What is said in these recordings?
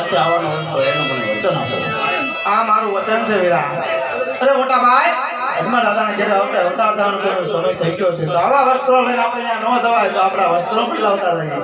સાથે આવવાનો હોય એનું મને વચન આપો. આ મારું વચન છે વીરા. અરે મોટા ભાઈ હનુમાન દાદાને જ્યારે આપણે અવતાર ધારણ કરવાનો સમય થઈ ગયો છે. તો આવા વસ્ત્રો લઈને આપણે અહીંયા ન જવાય તો આપણા વસ્ત્રો પણ લાવતા રહીએ.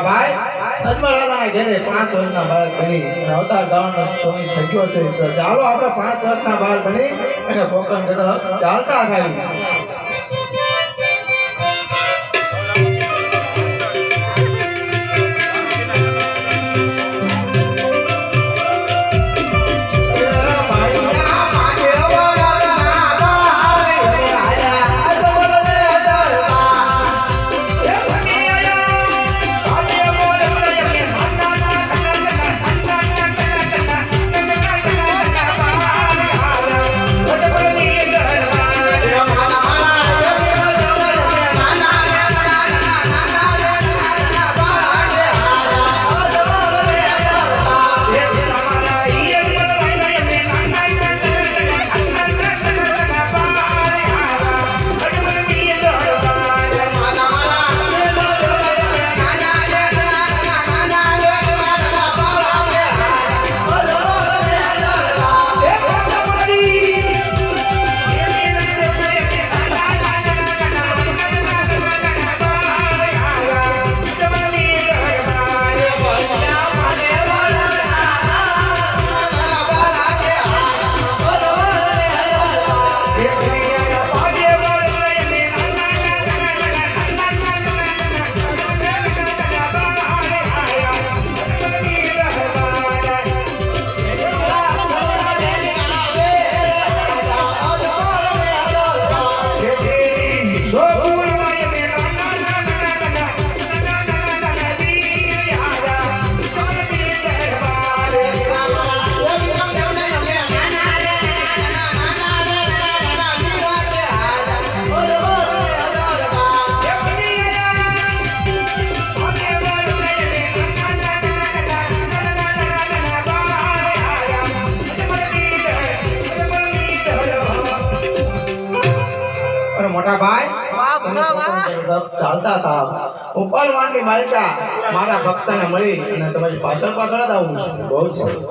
ભાઈ હનુમાન દાદાના ઘેરે પાંચ વર્ષના બાળક બની અવતાર થવાનો સમય થઈ છે. ચાલો આપણે પાંચ વર્ષના બાળક બની અને પોકણ ચાલતા થાય. મોટા ભાઈ? ચાલતા હતા. ઉપર માંડી માલકા મારા ભક્તને મળી અને તમારી પાછળ પાછળ જ આવું છું. બહુ સારું